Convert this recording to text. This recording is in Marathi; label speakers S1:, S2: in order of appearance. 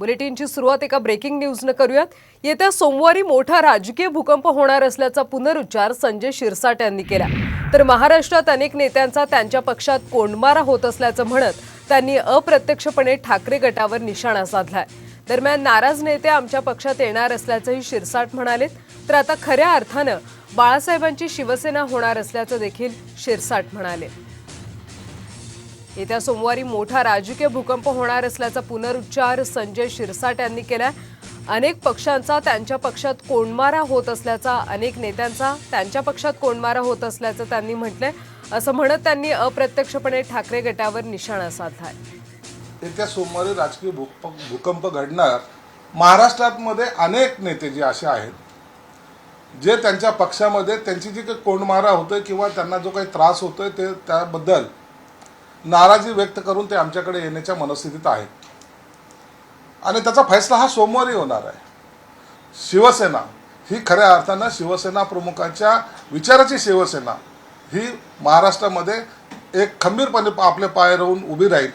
S1: बुलेटिनची सुरुवात एका ब्रेकिंग न्यूजनं करूयात. येत्या सोमवारी मोठा राजकीय भूकंप होणार असल्याचा पुनरुच्चार संजय शिरसाट यांनी केला. तर महाराष्ट्रात अनेक नेत्यांचा त्यांच्या पक्षात कोंडमारा होत असल्याचं म्हणत त्यांनी अप्रत्यक्षपणे ठाकरे गटावर निशाणा साधलाय. दरम्यान नाराज नेते आमच्या पक्षात येणार असल्याचंही शिरसाट म्हणालेत. तर आता खऱ्या अर्थानं बाळासाहेबांची शिवसेना होणार असल्याचं देखील शिरसाट म्हणाले. येत्या सोमवारी मोठा राजकीय भूकंप होणार असल्याचा पुनरुच्चार संजय शिरसाट यांनी केलाय. अनेक पक्षांचा त्यांच्या पक्षात कोंडमारा होत असल्याचा अनेक नेत्यांचा त्यांच्या पक्षात कोंडमारा होत असल्याचं त्यांनी म्हटलंय. असं म्हणत त्यांनी अप्रत्यक्षपणे ठाकरे गटावर निशाणा साधलाय.
S2: येत्या सोमवारी राजकीय भूकंप घडणार महाराष्ट्रामध्ये अनेक नेते जे असे आहेत जे त्यांच्या पक्षामध्ये त्यांची जी काही कोंडमारा होतोय किंवा त्यांना जो काही त्रास होतोय ते त्याबद्दल नाराजी व्यक्त करून ते आमच्याकडे येण्याच्या मनस्थितीत आहेत. आणि त्याचा फैसला हा सोमवारी होणार आहे. शिवसेना ही खऱ्या अर्थानं शिवसेना प्रमुखांच्या विचाराची शिवसेना ही महाराष्ट्रामध्ये एक खंबीरपणे आपले पाय राहून उभी राहील.